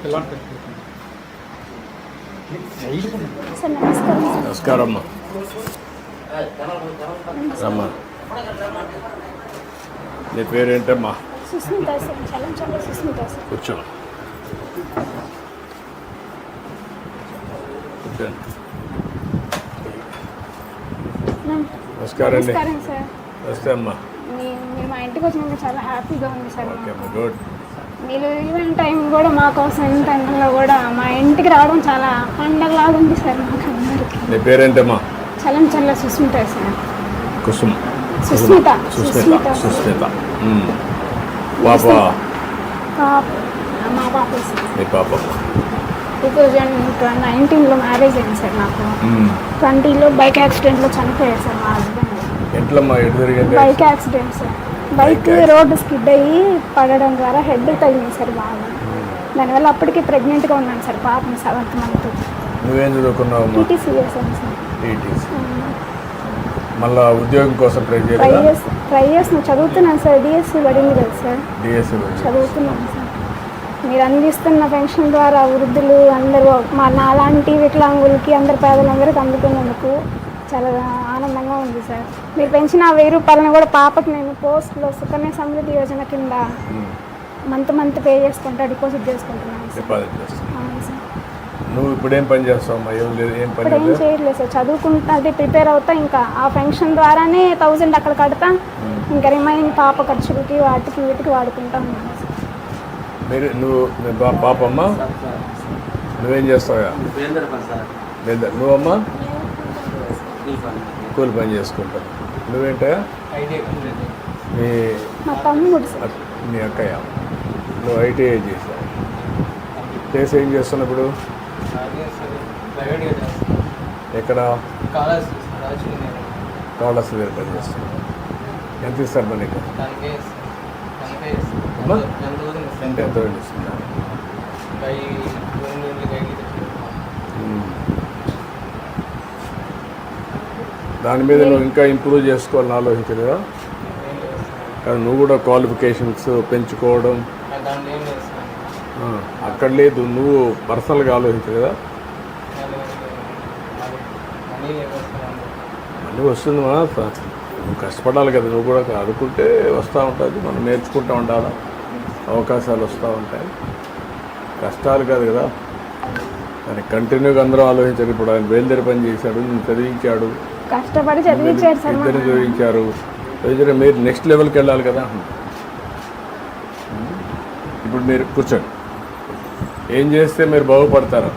Sir నమస్కారం అమ్మా రమ్మా. నీ పేరేంటమ్మా? సుస్మిత సార్ సుస్మిత కూర్చో. నమస్కారం అండి. నమస్కారం సార్. నమస్తే అమ్మా. మీ- మీరు మా ఇంటికి వచ్చినాక చాలా హ్యాపీగా ఉంది సార్. గుడ్. మీరు ఈవెంట్ టైం కూడా మా కోసం టైంలో కూడా మా ఇంటికి రావడం చాలా పండగలాగా ఉంది సార్ మాకు అందరికి. నీ పేరేంటమ్మా? చలం చల్ల సుస్మిత సార్. కుసుమ్. సుస్మిత సుస్మిత సుస్మిత. పాప? పాప. మా పాప నీ పాప? టూ థౌజండ్ నైన్టీన్లో మ్యారేజ్ అయింది సార్ నాకు. ట్వంటీలో బైక్ యాక్సిడెంట్లో చనిపోయారు సార్ మా హస్బెండ్. ఎట్లమ్మా? ఎటు జరిగింది? Bike accident sir. Bike road skid అయ్యి పడడం ద్వారా హెడ్ తగిలింది సార్ బాగా. దానివల్ల అప్పటికి ప్రెగ్నెంట్గా ఉన్నాను సార్ పాపం సెవెంత్ మంత్. నువ్వేం టీటీసీ చేశాను సార్. టీటీసీ. మళ్ళా ఉద్యోగం కోసం ట్రై చేసి ట్రై చేసిన చదువుతున్నాను సార్ డిఎస్సి పడింది కదా సార్. డిఎస్సి చదువుతున్నాను సార్. మీరు అందిస్తున్న పెన్షన్ ద్వారా వృద్ధులు అందరూ మా నాలాంటి వికలాంగులకి అందరి పేదలందరికీ అందుకున్నందుకు చాలా ఆనందంగా ఉంది సార్. మీరు పెంచిన ఆ వెయ్యి రూపాయలను కూడా పాపకి నేను పోస్ట్లో సుకన్య సమృద్ధి యోజన కింద మంత్ మంత్ పే చేసుకుంటా డిపాజిట్ చేసుకుంటున్నాను సార్. డిపాజిట్ చేస్తావు అవును సార్. నువ్వు ఇప్పుడు ఏం పని చేస్తావమ్మా ఏం లేదు ఏం పని ఇప్పుడు ఏం లేదు? చేయట్లేదు సార్. చదువుకుంటా అది ప్రిపేర్ అవుతా ఇంకా. ఆ పెన్షన్ ద్వారానే థౌజండ్ అక్కడ కడతా. ఇంకా రిమైనింగ్ పాప ఖర్చులకి వాటికి వీటికి వాడుకుంటా ఉన్నాను మీరు నువ్వు మీ బా పాపమ్మ? నువ్వేం చేస్తావా నువ్వమ్మా? కూలి పని చేసుకుంటావు నువ్వేంటా? మీ మా అక్కయ్య? నువ్వు ఐటీఐ చేసావు చేసి ఏం చేస్తున్నప్పుడు? అదే సార్ ప్రైవేట్గా చేస్తాను. ఎక్కడ? కాళస్ దగ్గర పని చేస్తున్నావు. ఎంత ఇస్తారు మరి నీకు? ఎంత ఇస్తున్నారు పై రెండు గంటలకు ఐదు ఉమ్. దాని మీద నువ్వు ఇంకా ఇంప్రూవ్ చేసుకోవాలని ఆలోచించలేదా? కానీ నువ్వు కూడా క్వాలిఫికేషన్స్ పెంచుకోవడం. అక్కడ లేదు నువ్వు పర్సనల్గా ఆలోచించలేదా? మళ్ళీ వస్తుంది మా నువ్వు కష్టపడాలి కదా నువ్వు కూడా అనుకుంటే వస్తూ ఉంటుంది మనం నేర్చుకుంటూ ఉండాలి? అవకాశాలు వస్తూ ఉంటాయి. కష్టాలు కాదు కదా. కానీ కంటిన్యూగా అందరూ ఆలోచించారు ఇప్పుడు ఆయన బయలుదేరి పని చేశాడు నేను చదివించాడు. కష్టపడి చదివించారు సార్ ఇద్దరు చదివించారు చదివించారు మీరు నెక్స్ట్ లెవెల్కి వెళ్ళాలి కదా. ఇప్పుడు మీరు కూర్చోండి. ఏం చేస్తే మీరు బాగుపడతారు?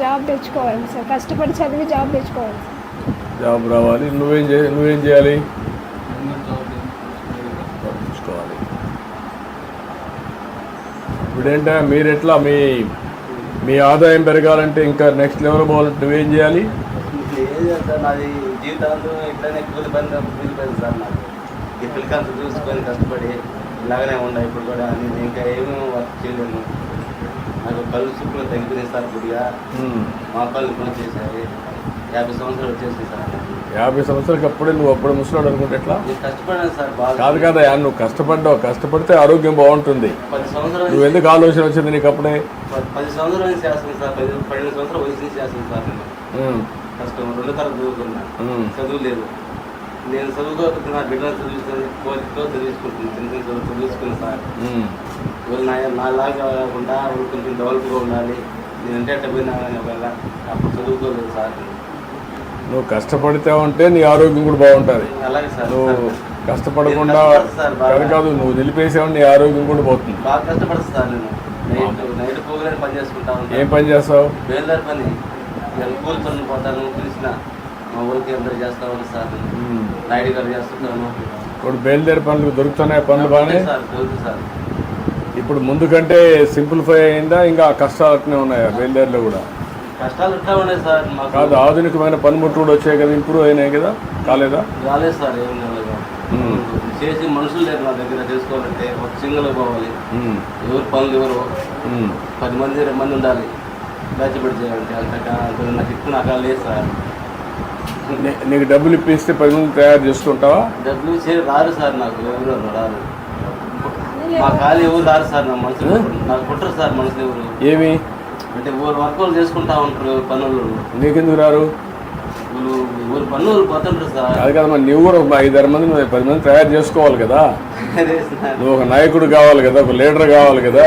జాబ్ తెచ్చుకోవాలి సార్. కష్టపడి చదివి జాబ్ తెచ్చుకోవాలి జాబ్ రావాలి. నువ్వేం చే నువ్వేం చేయాలి? చూసుకోవాలి ఇప్పుడేంటా? మీరు ఎట్లా మీ మీ ఆదాయం పెరగాలంటే ఇంకా నెక్స్ట్ లెవెల్ పోవాలంటే నువ్వేం చేయాలి? ఏం చేస్తాను నాది జీవితాంతం ఇట్లనే కూలి పని కూలి పని సార్ నాకు. ఈ పిల్లకంత చూసుకొని కష్టపడి ఇలాగనే ఉన్నాయి ఇప్పుడు కూడా నేను ఇంకా ఏమీ వర్క్ చేయలేను. నాకు కళ్ళు చూపులు తగ్గిపోయింది సార్ కొద్దిగా. మా కళ్ళు కూడా చేశారు యాభై సంవత్సరాలు వచ్చేసింది సార్. యాభై సంవత్సరాలకి అప్పుడే నువ్వు అప్పుడు ముసలాడు అనుకుంటే ఎట్లా? కష్టపడాను సార్ బాగా. కాదు కదా నువ్వు కష్టపడ్డావు. కష్టపడితే ఆరోగ్యం బాగుంటుంది. పది సంవత్సరాలు నువ్వు ఎందుకు ఆలోచన వచ్చింది నీకు అప్పుడే? పది- సంవత్సరాల చేస్తాను సార్. పది పన్నెండు సంవత్సరాలు వయసు చేస్తాను సార్ కష్టం రెండు తరగతి చదువుకున్నా. ఉమ్. చదువు లేదు. నేను చదువుకోకపోతే నా బిడ్డలు చదివిస్తుంది కోరికతో చదివించుకుంటున్నాను చిన్న చిన్న చదువు చదివించుకున్నాను సార్. వీళ్ళు నా నాలాగా కాకుండా వాళ్ళు కొంచెం డెవలప్గా ఉండాలి. నేనంటే అట్ట పోయినా ఒకవేళ అప్పుడు చదువుకోలేదు సార్. నువ్వు కష్టపడితే ఉంటే నీ ఆరోగ్యం కూడా బాగుంటుంది. అలాగే సార్. నువ్వు కష్టపడకుండా. కాదు నువ్వు నిలిపేసావు నీ ఆరోగ్యం కూడా పోతుంది. బాగా కష్టపడతా సార్ నేను. నైట్ పని చేసుకుంటా ఏం పని చేస్తావు? పని. నేను కూలి పనులు పోతాను పిలిచిన మా ఊరికి అందరూ చేస్తా ఉంటాను సార్. నాయుడు గారు చేస్తుంటాను ఇప్పుడు బయలుదేరి పనులు దొరుకుతున్నాయి పనులు బాగానే? సార్ చదువుతుంది సార్. ఇప్పుడు ముందు కంటే సింప్లిఫై అయిందా? ఇంకా కష్టాలు అట్నే ఉన్నాయా బయలుదేరిలో కూడా? కష్టాలు ఇట్లా ఉన్నాయి సార్ మాకు కాదు ఆధునికమైన పనిముట్లు కూడా వచ్చాయి కదా ఇంప్రూవ్ అయినాయి కదా? కాలేదా? రాలేదు సార్ ఏం కాలేదు. చేసి మనుషులు లేరు నా దగ్గర చేసుకోవాలంటే ఒక సింగిల్ పోవాలి. ఎవరు పనులు ఎవరు. పది మంది ఇరవై మంది ఉండాలి. బ్యాచ్ పెట్టి చేయాలంటే అంత కా- అంత నాకు ఎక్కువ నాకు లేదు సార్. నీకు డబ్బులు ఇప్పిస్తే పది మంది తయారు చేసుకుంటావా డబ్బులు చే రారు సార్ నాకు ఎవరు రారు మా ఖాళీ ఎవరు రారు సార్ నా మనసులో నాకు పుట్టరు సార్ మనసులో ఎవరు. ఏమి? అంటే ఊరు వర్కులు చేసుకుంటా ఉంటారు పనులు. నీకెందుకు రారు? ఊరు పనులు పోతుంటారు సార్. అది కదా మరి నువ్వు కూడా ఒక ఐదారు మంది నువ్వు పది మంది తయారు చేసుకోవాలి కదా. అదే సార్. నువ్వు ఒక నాయకుడు కావాలి కదా ఒక లీడర్ కావాలి కదా.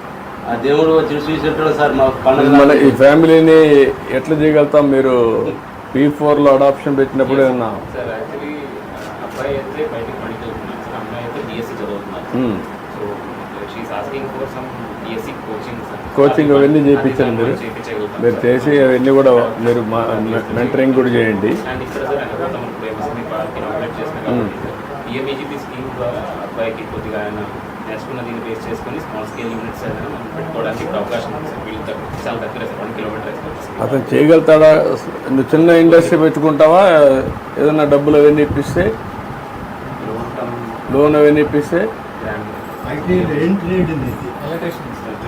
దేవుడు చూసేటాడు సార్ మా మన ఈ ఫ్యామిలీని ఎట్లా చేయగలుగుతాం మీరు? పీ ఫోర్లో అడాప్షన్ పెట్టినప్పుడు ఏమన్నా? సార్ యాక్చువల్లీ అబ్బాయి అయితే బయటకు పనికి వెళ్తున్నాడు సార్. అమ్మాయి అయితే డిఎస్సి చదువుతున్నారు Hmm. So she is asking for some DSC coaching sir coaching అవన్నీ చేయించండి మీరు. మీరు చేసి అవన్నీ కూడా మీరు మెంటరింగ్ కూడా చేయండి. అండ్ ఇక్కడ సార్ అనుకుంటాం ఇప్పుడు ఎంఎస్ఎంఈ పార్క్ ఇనాగ్రేట్ చేసిన కాబట్టి పిఎంఈజీపీ స్కీమ్ ద్వారా అబ్బాయికి కొద్దిగా ఆయన నేర్చుకున్న దీన్ని బేస్ చేసుకొని స్మాల్ స్కేల్ యూనిట్స్ ఏదైనా మనం పెట్టుకోవడానికి ఇప్పుడు అవకాశం ఉంది. సార్ వీళ్ళు దగ్గర చాలా దగ్గర సార్ వన్ కిలోమీటర్ అతను చేయగలుగుతాడా? నువ్వు చిన్న ఇండస్ట్రీ పెట్టుకుంటావా? ఏదన్నా డబ్బులు అవన్నీ ఇప్పిస్తే? లోన్ అవన్నీ ఇప్పిస్తే? గ్రాండ్